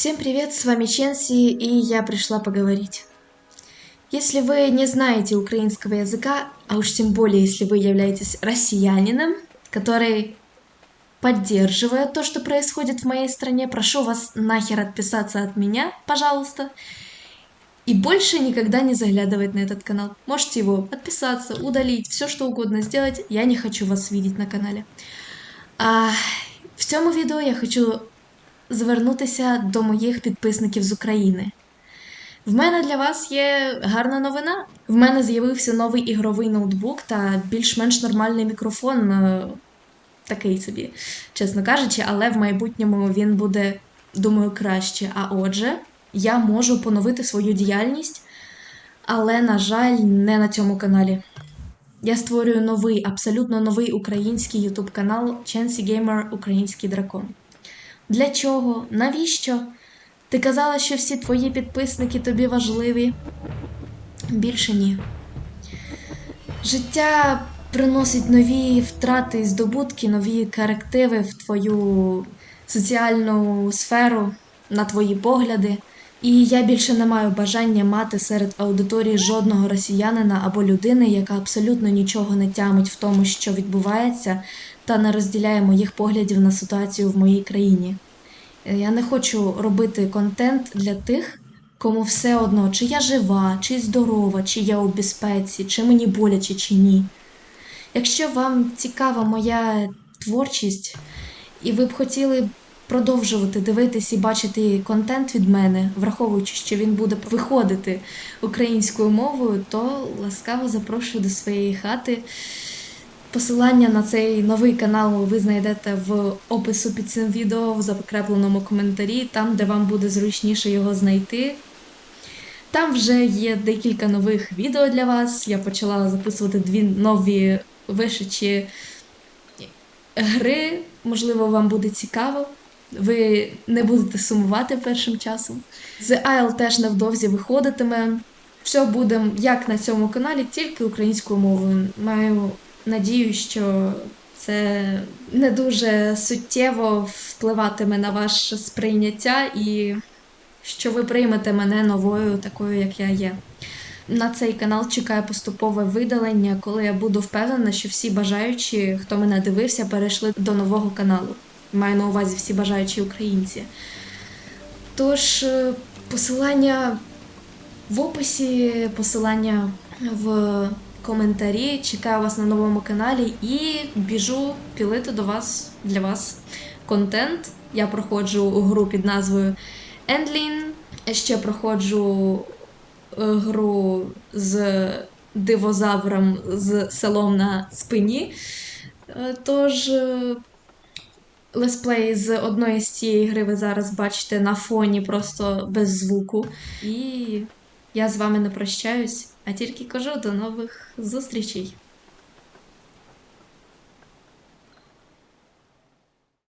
Всем привет, с вами Ченси, и я пришла поговорить. Если вы не знаете украинского языка, а уж тем более, если вы являетесь россиянином, который поддерживает то, что происходит в моей стране, прошу вас нахер отписаться от меня, пожалуйста, и больше никогда не заглядывать на этот канал. Можете его подписаться, удалить, все что угодно сделать, я не хочу вас видеть на канале. А в цьому відео я хочу звернутися до моїх підписників з України. В мене для вас є гарна новина. В мене з'явився новий ігровий ноутбук та більш-менш нормальний мікрофон. е, Такий собі, чесно кажучи, але в майбутньому він буде, думаю, краще. А отже, я можу поновити свою діяльність, але, на жаль, не на цьому каналі. Я створюю новий, абсолютно новий український ютуб канал Chancy Gamer Український дракон. Для чого? Навіщо? Ти казала, що всі твої підписники тобі важливі. Більше ні. Життя приносить нові втрати і здобутки, нові корективи в твою соціальну сферу, на твої погляди. І я більше не маю бажання мати серед аудиторії жодного росіянина або людини, яка абсолютно нічого не тямить в тому, що відбувається, та не розділяє моїх поглядів на ситуацію в моїй країні. Е, Я не хочу робити контент для тих, кому все одно, чи я жива, чи здорова, чи я у безпеці, чи мені боляче, чи ні. Якщо вам цікава моя творчість, і ви б хотіли продовжувати дивитись і бачити контент від мене, враховуючи, що він буде виходити українською мовою, то ласкаво запрошую до своєї хати. Посилання на цей новий канал ви знайдете в опису під цим відео в закрепленому коментарі, там, де вам буде зручніше його знайти. Там вже є декілька нових відео для вас. Я почала записувати дві нові вишичі гри. Можливо, вам буде цікаво. Ви не будете сумувати першим часом. The Isle теж невдовзі виходитиме. Все буде як на цьому каналі, тільки українською мовою. Маю надію, що це не дуже суттєво впливатиме на ваше сприйняття і що ви приймете мене новою, такою, як я є. На цей канал чекає поступове видалення, коли я буду впевнена, що всі бажаючі, хто мене дивився, перейшли до нового каналу. Маю на увазі всі бажаючі українці. Тож, е, посилання в описі, посилання в коментарі. Чекаю вас на новому каналі і біжу пілити до вас для вас контент. Я проходжу гру під назвою Ендлін. Ще проходжу е, гру з дивозавром з селом на спині. Е, Тож, лесплей з одної з цієї гри ви зараз бачите на фоні просто без звуку. І я з вами не прощаюсь, а тільки кажу до нових зустрічей.